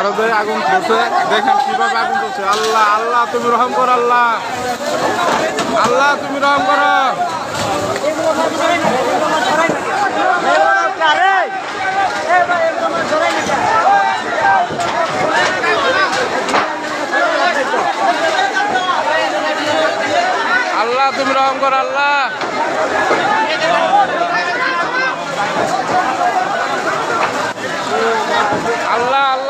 আরবে আগুন চলছে দেখেন কীভাবে আগুন চলছে আল্লাহ আল্লাহ, তুমি রহম করো, আল্লাহ। আল্লাহ, তুমি রহম করো। আল্লাহ, তুমি রহম করো, আল্লাহ আল্লাহ আল্লাহ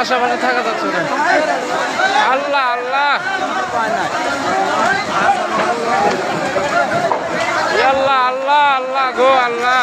আশেপাশে থাকা যাচ্ছে না। আল্লাহ আল্লাহ। আল্লাহ আল্লাহ আল্লাহ গো আল্লাহ।